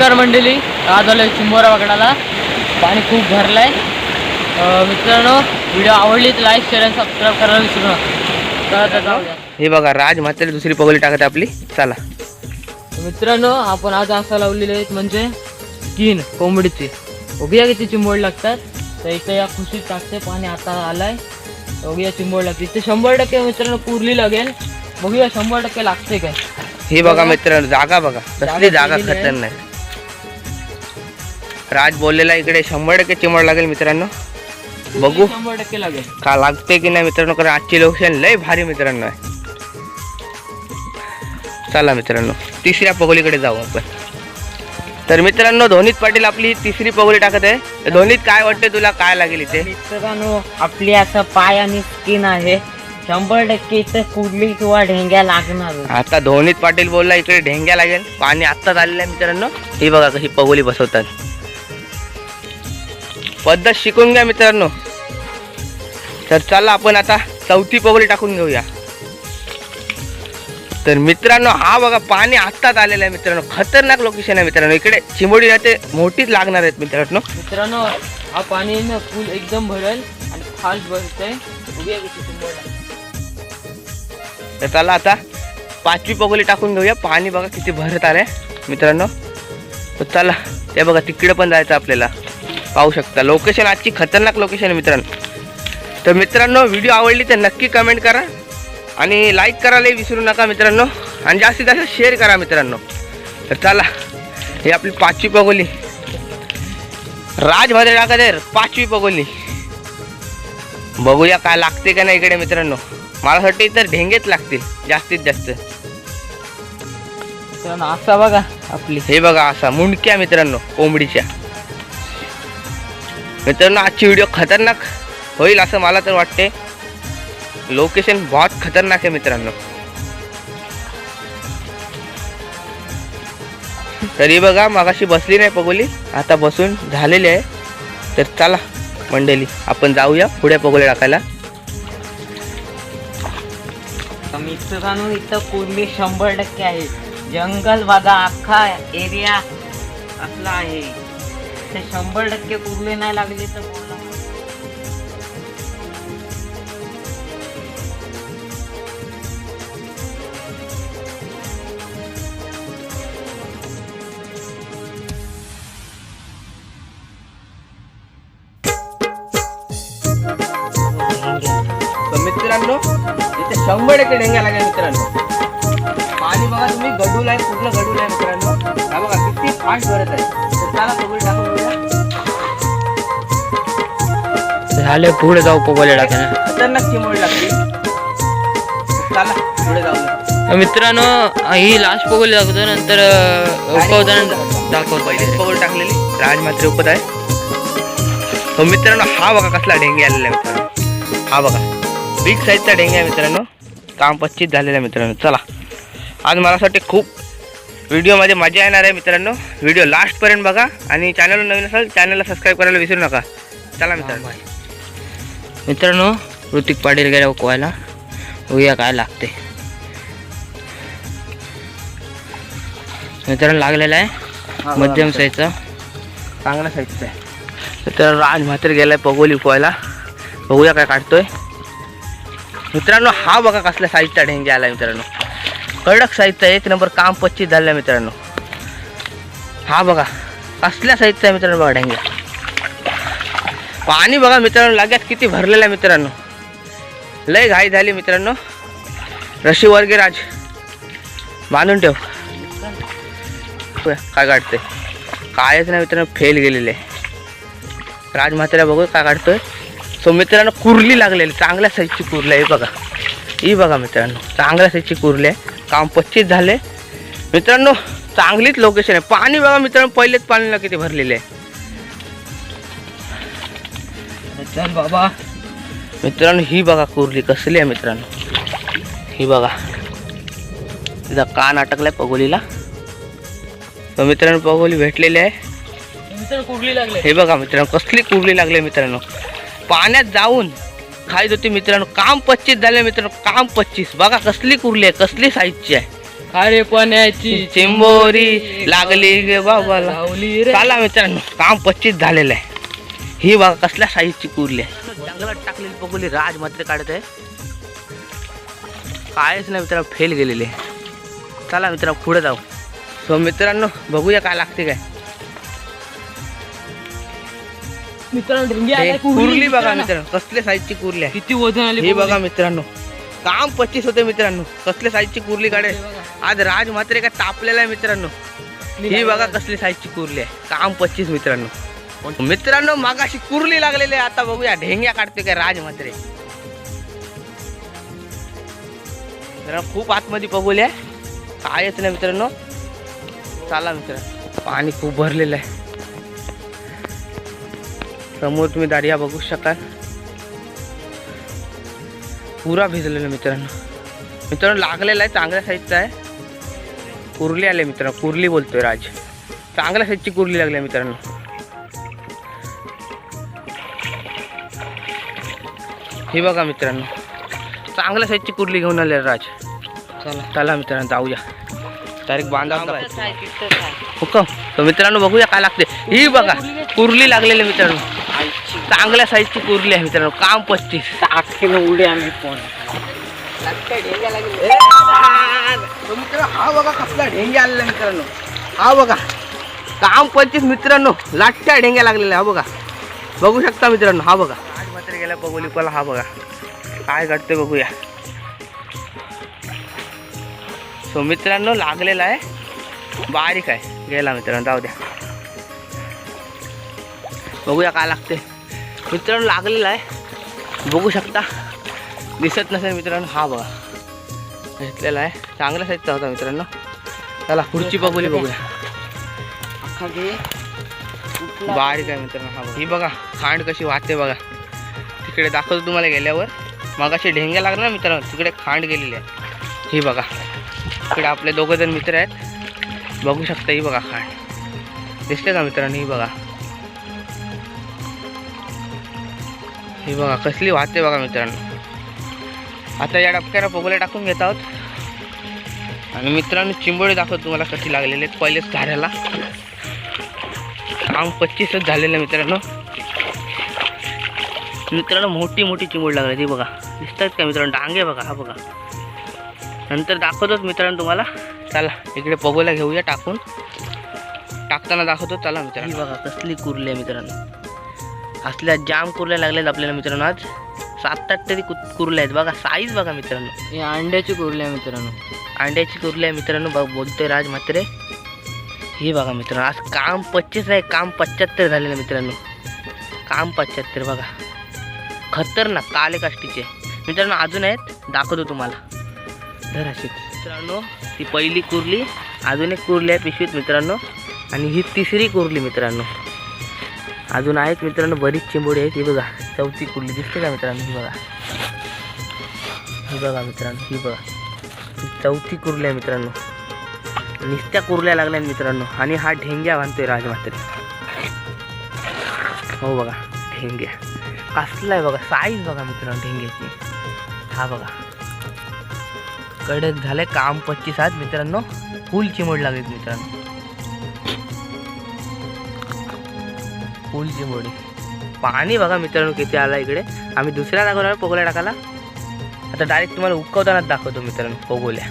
नमस्कार मंडळी. आज आलोय चिंबोरा वगडाला. पाणी खूप भरलंय. अं, मित्रांनो व्हिडिओ आवडली तर लाईक शेअर आणि सबस्क्राईब करायला विसरू नका. हे बघा राज म्हातारी दुसरी पगोली टाकत आपली. चला. तर मित्रांनो आपण आज असा लावलेले आहेत म्हणजे स्किन कोंबडीची. बघूया किती चिंबोड लागतात. तर इथे या खुशीत टाकते पाणी आता आलाय. बघूया चिंबोड लागते इथे शंभर टक्के मित्रांनो पुरली लागेल. बघूया शंभर टक्के लागते काय. हे बघा मित्रांनो जागा बघा. कसली जागा आहे. खतरनाक. राज बोललेला इकडे शंभर टक्के चिमड लागेल मित्रांनो. बघू. शंभर टक्के लागेल. का लागते की नाही मित्रांनो कारण आजची लोकेशन लय भारी मित्रांनो आहे. चला मित्रांनो तिसऱ्या पगोलीकडे जाऊ आपण. तर मित्रांनो धोनीत पाटील आपली तिसरी पगोली टाकत आहे. तर धोनीत काय वाटते तुला? काय लागेल इथे? मित्रांनो आपली असं पाय आणि स्किन आहे. शंभर टक्के इथे कुडली किंवा ढेंग्या लागणार आता धोनीत पाटील बोलला इकडे ढेंग्या लागेल. पाणी आत्ताच आलेलं आहे मित्रांनो. ही बघा कशी पगोली बसवतात. पद्धत शिकून घ्या मित्रांनो. तर चला आपण आता चौथी पगोली टाकून घेऊया. तर मित्रांनो हा बघा पाणी आत्ताच आलेलं आहे मित्रांनो. खतरनाक लोकेशन आहे मित्रांनो. इकडे चिमोडी राहते मोठीच लागणार आहेत मित्रांनो. मित्रांनो हा पाणी ना फुल एकदम भरेल आणि फास्ट आहे. तर चला आता पाचवी पगोली टाकून घेऊया. पाणी बघा किती भरत आलंय मित्रांनो. तर चला ते बघा तिकडे पण जायचं आपल्याला. पाहू शकता. लोकेशन आजची खतरनाक लोकेशन आहे मित्रांनो. तर मित्रांनो व्हिडिओ आवडली तर नक्की कमेंट करा आणि लाईक करायलाही विसरू नका मित्रांनो. आणि जास्तीत जास्त शेअर करा मित्रांनो. तर चला ही आपली पाचवी पगोली टाकत आहे पाचवी पगोली बघूया काय लागते का नाही इकडे मित्रांनो. मला वाटते तर ढेंगेच लागतील जास्तीत जास्त. मित्रांनो असा बघा आपली. हे बघा असा मुंडक्या मित्रांनो कोंबडीच्या. मित्रांनो आजची व्हिडिओ खतरनाक होईल असं मला तर वाटते. लोकेशन बहुत खतरनाक आहे मित्रांनो. तरी बघा मगाशी बसली नाही पगोली. आता बसून झालेली आहे. तर चला मंडळी आपण जाऊया पुढे पगोली टाकायला. मित्रांनो इथं कुर्ली शंभर टक्के आहे. जंगल बघा अख्खा एरिया असला आहे. ते शंभर टक्के कुरले नाही लागले तर बोला. मित्रांनो इथे शंभर टक्के डेंग्या लागेल मित्रांनो. पाणी बघा तुम्ही गडूल आहे पूर्ण गडूल आहे मित्रांनो? हा बघा किती फास्ट भरत आहे. घेऊया. झाले पुढे जाऊ पोगोले टाकायला खतरनाक चला पुढे मित्रांनो ही लास्ट पोगोली दाखवतो नंतर उपवदान दाखवतो पहिलीच पगोली टाकलेली. राज मात्र उपत आहे. तो मित्रांनो हा बघा कसला डेंगे आलेला आहे मित्रांनो. हा बघा. बिग साईजचा डेंगे आहे मित्रांनो. काम पच्चीस झालेला आहे मित्रांनो. चला. आज मला असं वाटते खूप व्हिडिओमध्ये मजा येणार आहे मित्रांनो. व्हिडिओ लास्टपर्यंत बघा आणि चॅनलवर नवीन असाल चॅनलला सबस्क्राईब करायला विसरू नका. चला मित्रांनो. मित्रांनो ऋतिक पाटील गेल्या पोहायला बघूया काय लागते. मित्रांनो लागलेला आहे मध्यम साईजचा चांगला साईजचा आहे. तर राज म्हात्र गेलाय पगोली पोहायला बघूया काय काढतोय. मित्रांनो हा बघा कसल्या साईजचा ढेंगे आला मित्रांनो. कडक साहित्य एक नंबर काम पच्चीस झालं मित्रांनो. हा बघा कसल्या साहित्य आहे मित्रांनो बघा ढेंगे. पाणी बघा मित्रांनो लाग्यात किती भरलेलं आहे मित्रांनो. लय घाई झाली मित्रांनो. रशी वर्गे राज बांधून ठेव. काय काढतोय? कायच नाही मित्रांनो फेल गेलेले. राज म्हाताऱ्या बघू काय काढतोय. सो मित्रांनो कुर्ली लागलेली चांगल्या साईजची कुर्ली आहे बघा. ही बघा मित्रांनो चांगल्या साईजची कुर्ली आहे. काम पच्चीस झाले. मित्रांनो चांगलीच लोकेशन आहे. पाणी बघा मित्रांनो पहिलेच पाणीला किती भरलेले आहे. बाबा. मित्रांनो ही बघा कुर्ली कसली आहे मित्रांनो. ही बघा. तिचा कान अटकलाय पगोलीला. तर मित्रांनो पगोली भेटलेली आहे. कुठली लागले. हे बघा मित्रांनो कसली कुर्ली लागली मित्रांनो. पाण्यात जाऊन खायत होती मित्रांनो. काम पच्चीस झाले मित्रांनो. काम पच्चीस. बघा कसली कुर्ली आहे कसली साईजची आहे. खारे पाण्याची चिंबोरी लागली गे बाबाला. लावली रे. चला मित्रांनो काम पच्चीस झालेलं आहे. ही बघा कसल्या साईजची कुर्ली आहे. जंगलात टाकलेली पगोली राज मात्र काढत आहे कायच नाही मित्रांनो फेल गेलेले चला मित्रांनो पुढे जाऊ. सो मित्रांनो बघूया काय लागते काय. मित्रांनो ढिंगी हे आलाय, कुर्ली बघा मित्रांनो. कसल्या साईजची कुर्ली आहे? किती वजन आली हे बघा. मित्रांनो काम पच्चीस होते मित्रांनो कसल्या साईजची कुर्ली काढे आज राज मात्रे काय तापलेला आहे मित्रांनो. ही बघा कसली साईजची कुर्ली आहे. काम पच्चीस मित्रांनो. मित्रांनो मागाशी कुर्ली लागलेली आहे. आता बघूया ढेंग्या काढते काय राज मात्रे जरा खूप आतमध्ये बघूया कायच नाही मित्रांनो. चला मित्रांनो पाणी खूप भरलेलं आहे. समोर तुम्ही दारिया बघू शकाल. पुरा भिजलेला मित्रांनो. मित्रांनो लागलेला आहे चांगल्या साईजचा आहे. कुर्ली आले मित्रांनो कुर्ली बोलतोय राज. चांगल्या साईजची कुर्ली लागली आहे मित्रांनो. हे बघा मित्रांनो चांगल्या साईजची कुर्ली घेऊन आले राज. चला. चला मित्रांनो जाऊया. डायरेक्ट बांधा हुकम तर मित्रांनो बघूया काय लागते. ही बघा कुर्ली लागलेली मित्रांनो. चांगल्या साईजची कुर्ली आहे मित्रांनो. काम पस्तीस. उडी आम्ही पण. मित्र हा बघा कसला ढेंग्या आलेला मित्रांनो. हा बघा. काम पंचवीस मित्रांनो. लाटच्या ढेंग्या लागलेल्या हा बघा. बघू शकता मित्रांनो हा बघा. आज मात्र गेला बघोली पला हा बघा. काय घडते बघूया. सो मित्रांनो लागलेला आहे. बारीक आहे. गेला मित्रांनो जाऊ द्या. बघूया काय लागते मित्रांनो लागलेला आहे. बघू शकता. दिसत नसेल मित्रांनो हा बघा. घेतलेला आहे. चांगल्या साईजचा होता मित्रांनो. चला पुढची बघूली बघूया. बारीक आहे मित्रांनो हा बघा. ही बघा खांड कशी वाहते बघा. तिकडे दाखवतो तुम्हाला गेल्यावर. मगाशी ढेंग्या लागला ना मित्रांनो तिकडे खांड गेलेली आहे. ही बघा. इकडे आपले दोघं जण मित्र आहेत. बघू शकता ही बघा खांड. दिसते का मित्रांनो ही बघा. ही बघा कसली वाहते बघा मित्रांनो. आता या डबक्याला पोगले टाकून घेत आहोत. आणि मित्रांनो चिंबोळी दाखवतो तुम्हाला कशी लागलेली आहेत. पहिलेच झाडाला. काम पच्चीसच झालेलं आहे मित्रांनो. मित्रांनो मोठी मोठी चिंबोळी लागली ती बघा. दिसतात का मित्रांनो? डांगे बघा हा बघा. नंतर दाखवतोच मित्रांनो तुम्हाला. चला इकडे पगोला घेऊया टाकून. टाकताना दाखवतो. चला मित्रांनो. बघा कसली कुरली आहे मित्रांनो. असल्या जाम कुर्ल्या लागल्यात आपल्याला मित्रांनो आज. सात आठ तरी कुर्ल्या आहेत बघा साईज बघा मित्रांनो. ही अंड्याची कुर्ली आहे मित्रांनो. अंड्याची कुर्ली आहे मित्रांनो बघ बोलतोय राज म्हात्रे. हे बघा मित्रांनो आज काम पच्चीस आहे काम पच्याहत्तर झालेलं मित्रांनो. काम पच्याहत्तर बघा. खतरनाक काले काष्टीचे मित्रांनो अजून आहेत दाखवतो तुम्हाला. धराशी मित्रांनो ती पहिली कुर्ली अजून एक कुर्ली आहे पिशवीत मित्रांनो. आणि ही तिसरी कुर्ली मित्रांनो. अजून आहेत मित्रांनो बरीच चिंबोडी आहेत. ही बघा चौथी कुर्ली दिसते का मित्रांनो? ही बघा. ही बघा मित्रांनो ही बघा. ही चौथी कुर्ली आहे मित्रांनो. निस्त्या कुर्ल्या लागल्या मित्रांनो. आणि हा ढेंग्या बांधतोय राजमात्रे हो बघा ढेंग्या. कसला आहे बघा साईज बघा मित्रांनो ढेंग्याची. हा बघा. कडक झालंय काम पच्चीस आहेत मित्रांनो. फुल चिमड लागेल मित्रांनो. फुल चिमोडी पाणी बघा मित्रांनो किती आला इकडे. आम्ही दुसऱ्या दाखवणार पोगोल्या टाकायला आता डायरेक्ट तुम्हाला उकवतानाच दाखवतो मित्रांनो पोगोल्या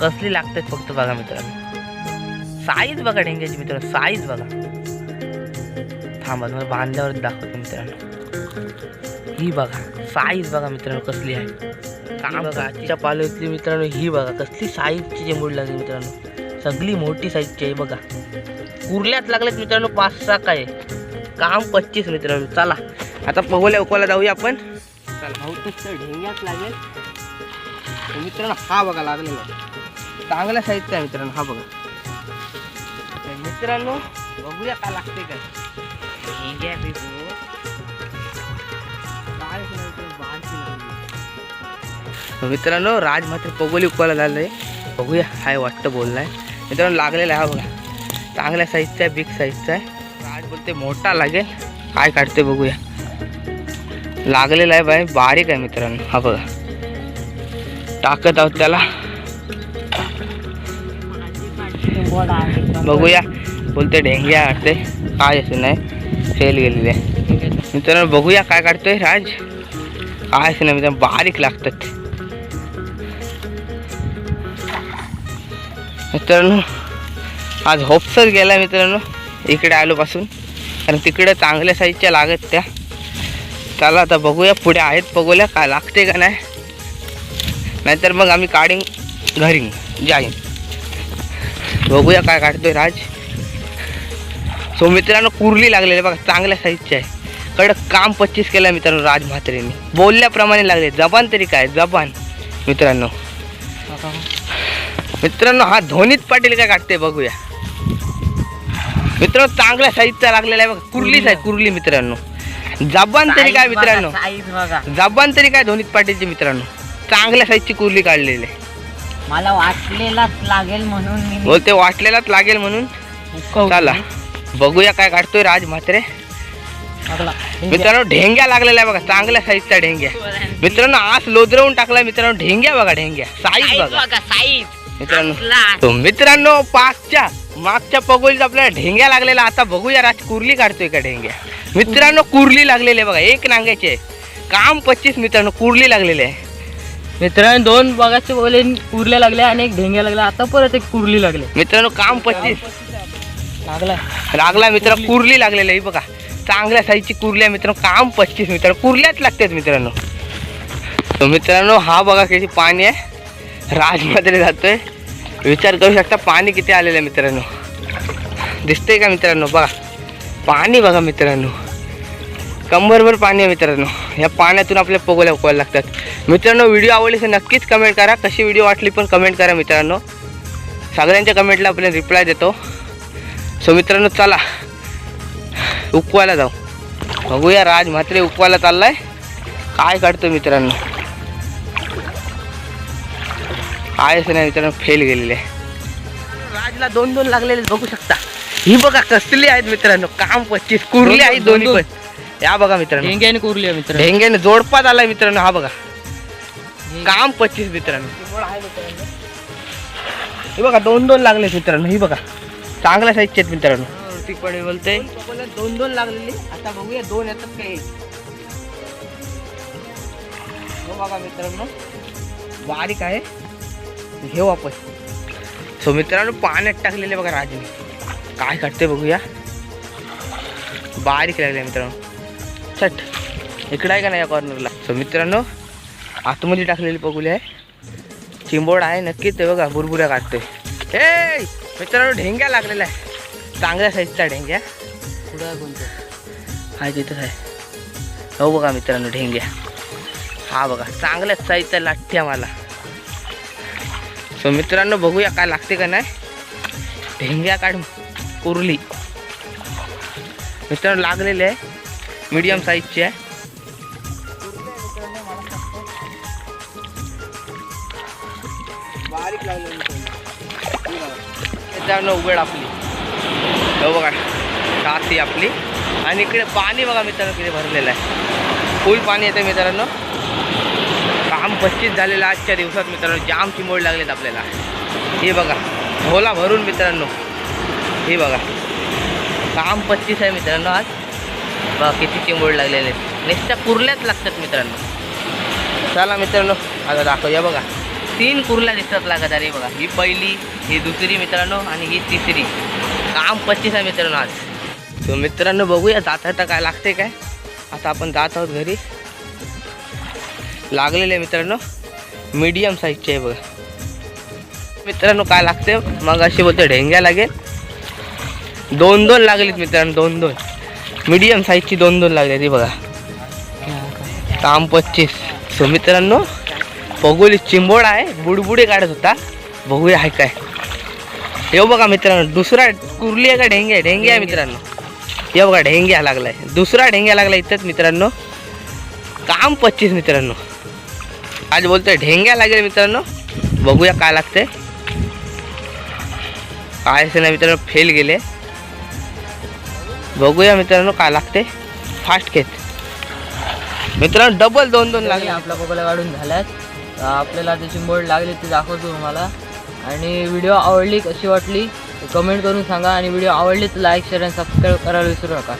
कसली लागतात फक्त बघा मित्रांनो. साईज बघा ढेंग्याची मित्रांनो साईज बघा. थांबा तुम्हाला बांधल्यावर दाखवतो मित्रांनो. ही बघा साईज बघा मित्रांनो कसली आहे. काम बघा आजच्या पालवतली मित्रांनो ही बघा कसली साईजची जेंबूड लागली मित्रांनो. सगळी मोठी साईजची आहे बघा. कुर्ल्यात लागलेत मित्रांनो पाच सहा काय? काम पच्चीस मित्रांनो चला. आता पगोल्या उकवायला जाऊया आपण. चला भाऊ तर ढेंग्याच लागेल. मित्रांनो हा बघा लागलेला. चांगल्या साईजचा आहे मित्रांनो हा बघा. मित्रांनो बघूया का लागते का ढेंग्या मित्रांनो, मित्रांनो राज मात्र पगोली उकवायला झालंय बघूया हाय वाटतं बोललाय. मित्रांनो लागलेला आहे हा बघा. चांगल्या साईजचा आहे बिग साईजचा आहे. आज बोलते मोठा लागेल. काय काढते बघूया. लागलेला आहे बाय बारीक आहे मित्रांनो. हा बघा. टाकत आहोत त्याला. बघूया. बोलते ढेंग्या काढते काय असं नाही. फेल गेलेले मित्रांनो बघूया काय काढतोय राज. काय असं नाही मित्रांनो बारीक लागतात. मित्रांनो आज होपसर गेला मित्रांनो. इकडे आलोपासून कारण तिकडे चांगल्या साईजच्या लागत त्या. चला आता बघूया पुढे आहेत बघूया काय लागते का नाही. नाहीतर मग आम्ही काढीन घरी जाईन. बघूया काय काढतोय राज. सो मित्रांनो कुर्ली लागलेली बघा चांगल्या साईजची आहे. कडक काम पच्चीस केलं मित्रांनो राज म्हात्रेने. बोलल्याप्रमाणे लागले. जबान तरी काय? जबान. मित्रांनो. मित्रांनो हा धोनीत पाटील काय काढते बघूया. मित्रांनो चांगल्या साईजचा लागलेला आहे बघा. कुर्लीच आहे कुर्ली मित्रांनो. जबान तरी काय मित्रांनो? जबान तरी काय धोनीत पाटीलची मित्रांनो? चांगल्या साईजची कुर्ली काढलेली आहे. मला वाटलेलाच लागेल म्हणून बोलते वाटलेलाच लागेल म्हणून. चला बघूया काय काढतोय राज म्हात्रे. मित्रांनो ढेंग्या लागलेला आहे बघा चांगल्या साईजचा ढेंग्या. मित्रांनो आज लोदरवून टाकलाय मित्रांनो ढेंग्या बघा ढेंग्या. साईज बघा. साईज. मित्रांनो मित्रांनो पाचच्या मागच्या पगोलीत आपल्याला ढेंग्या लागलेला. आता बघूया राज कुर्ली काढतोय का ढेंग्या मित्रांनो कुर्ली लागलेली आहे बघा एक नांग्याचे आहे. काम पच्चीस मित्रांनो कुर्ली लागलेले आहे. मित्रांनो दोन बघाचे बोले कुर्ल्या लागल्या आणि एक ढेंग्या लागल्या आता परत एक कुर्ली लागले. मित्रांनो काम पच्चीस. लागला. लागला मित्र कुर्ली लागलेली आहे बघा. चांगल्या साईजची कुर्ली आहे मित्रांनो काम पच्चीस मित्रांनो कुर्ल्याच लागतात मित्रांनो. मित्रांनो हा बघा किती पाणी आहे. राजमध्ये जातोय. विचार करू शकता पाणी किती आलेलं आहे मित्रांनो. दिसतंय का मित्रांनो? बघा. पाणी बघा मित्रांनो. कंबरभर पाणी आहे मित्रांनो. या पाण्यातून आपल्या पोगोल्या उकवायला लागतात. मित्रांनो व्हिडिओ आवडली तर नक्कीच कमेंट करा. कशी व्हिडिओ वाटली पण कमेंट करा मित्रांनो. सगळ्यांच्या कमेंटला आपण रिप्लाय देतो. सो मित्रांनो चला. उकवायला जाऊ. बघूया राज म्हात्रे उकवायला चाललाय. काय काढतो मित्रांनो? कायच नाही मित्रांनो फेल गेलेले. राजला दोन दोन लागलेले बघू शकता. ही बघा कसली आहेत मित्रांनो काम पच्चीस कुर्ली आहेत दोन्ही दोन- पण. या बघा मित्रांनो. ढेंग्या आणि कुर्ल्या मित्र ढेंग्याने जोडपात आलाय मित्रांनो हा बघा. काम पच्चीस मित्रांनो. हे बघा दोन दोन लागले मित्रांनो ही बघा. चांगल्या साईजचे आहेत मित्रांनो. पडे बोलते दोन दोन लागलेली. आता बघूया दोन येतात काही बघा मित्रांनो. बारीक आहे. घेऊ आपण सो मित्रांनो पाण्यात टाकलेले बघा राजने काय काढते बघूया. बारीक लागले मित्रांनो. चट. इकडं आहे का नाही या कॉर्नरला सो मित्रांनो आतमध्ये टाकलेली बघूली आहे. चिंबोड आहे नक्कीच ते बघा बुरबुऱ्या काढतोय ए मित्रांनो ढेंग्या लागलेला आहे. चांगल्या साईजचा ढेंग्या. पुढं कोणतं? हा तिथंच आहे. हो बघा मित्रांनो ढेंग्या. हा बघा चांगल्याच साईजचा लाठ्या मला. सो मित्रांनो बघूया काय लागते का नाही. ढेंग्या काढ कुरली. मित्रांनो लागलेले आहे. मीडियम साईजची आहे. मित्रांनो उघड आपली. हो बघा टाची आपली. आणि इकडे पाणी बघा मित्रांनो किती भरलेलं आहे. फुल पाणी येतं मित्रांनो. काम पच्चीस झालेलं आजच्या दिवसात मित्रांनो जाम चिंबोड लागलेत आपल्याला. हे बघा झोला भरून मित्रांनो. हे बघा काम पच्चीस आहे मित्रांनो आज. बघा किती चिंबोड लागलेले आहेत. कुर्ल्याच लागतात मित्रांनो. चला मित्रांनो आता दाखवूया बघा. तीन कुर्ल्या दिसतात लागत अरे बघा. ही पहिली ही दुसरी मित्रांनो आणि ही तिसरी. काम पच्चीस आहे मित्रांनो आज. तो मित्रांनो बघूया जात आता काय लागते काय. आता आपण जात आहोत घरी. लागलेले मित्रांनो. मीडियम साईजचे आहे बघा. मित्रांनो काय लागते मग अशी बोलते ढेंग्या लागेल. दोन दोन लागलेत मित्रांनो दोन दोन मीडियम साईजची दोन दोन लागले ती बघा. काम पच्चीस. सो मित्रांनो पगोली चिंबोड आहे बुडबुडे काढत होता. बघूया आहे काय. येऊ बघा मित्रांनो दुसरा कुर्ली आहे का ढेंगे ढेंगे आहे मित्रांनो. येऊ बघा ढेंग्या लागलाय. दुसरा ढेंग्या लागला इथंच मित्रांनो. काम पच्चीस मित्रांनो. आज बोलतोय ढेंग्या लागेल मित्रांनो. बघूया काय लागते काय असं ना मित्रांनो फेल गेले. बघूया मित्रांनो काय लागते फास्ट घेत मित्रांनो डबल दोन दोन लागले. आपला बघायला काढून झाल्यात. आपल्याला त्याची मोड लागली ती दाखवतो तुम्हाला. आणि व्हिडिओ आवडली कशी वाटली कमेंट करून सांगा. आणि व्हिडिओ आवडली तर लाईक शेअर आणि सबस्क्राईब करायला विसरू नका.